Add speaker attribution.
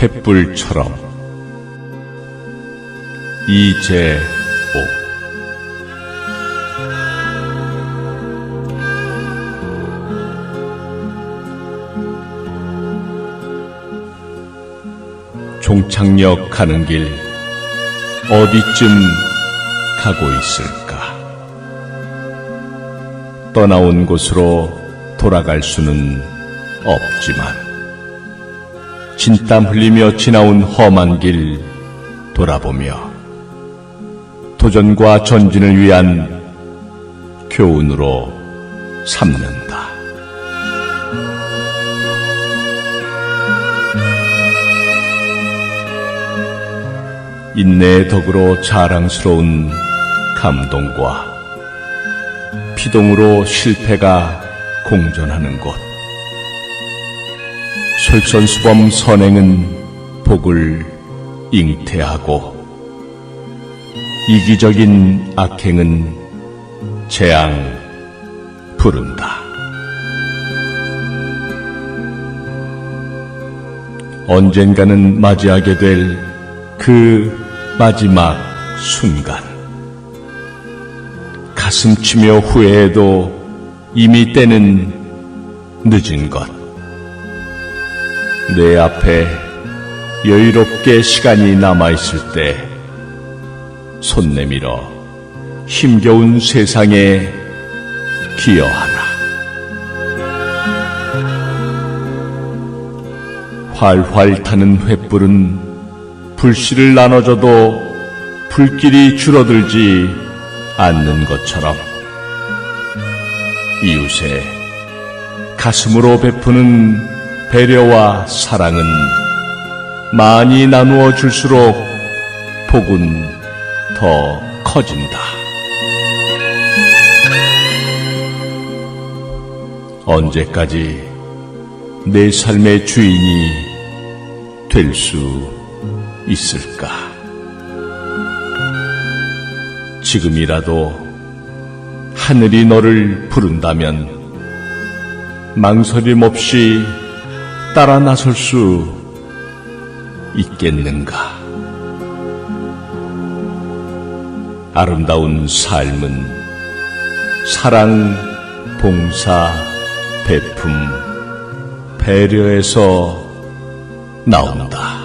Speaker 1: 횃불처럼. 이재옥. 종착역 가는 길 어디쯤 가고 있을까? 떠나온 곳으로 돌아갈 수는 없지만 진땀 흘리며 지나온 험한 길 돌아보며 도전과 전진을 위한 교훈으로 삼는다. 인내의 덕으로 자랑스러운 감동과 피동으로 실패가 공존하는 곳. 솔선수범 선행은 복을 잉태하고 이기적인 악행은 재앙 부른다. 언젠가는 맞이하게 될 그 마지막 순간. 가슴 치며 후회해도 이미 때는 늦은 것. 내 앞에 여유롭게 시간이 남아있을 때, 손 내밀어 힘겨운 세상에 기여하라. 활활 타는 횃불은 불씨를 나눠줘도 불길이 줄어들지 않는 것처럼 이웃의 가슴으로 베푸는 배려와 사랑은 많이 나누어 줄수록 복은 더 커진다. 언제까지 내 삶의 주인이 될 수 있을까? 지금이라도 하늘이 너를 부른다면 망설임 없이 따라 나설 수 있겠는가? 아름다운 삶은 사랑, 봉사, 배품, 배려에서 나온다.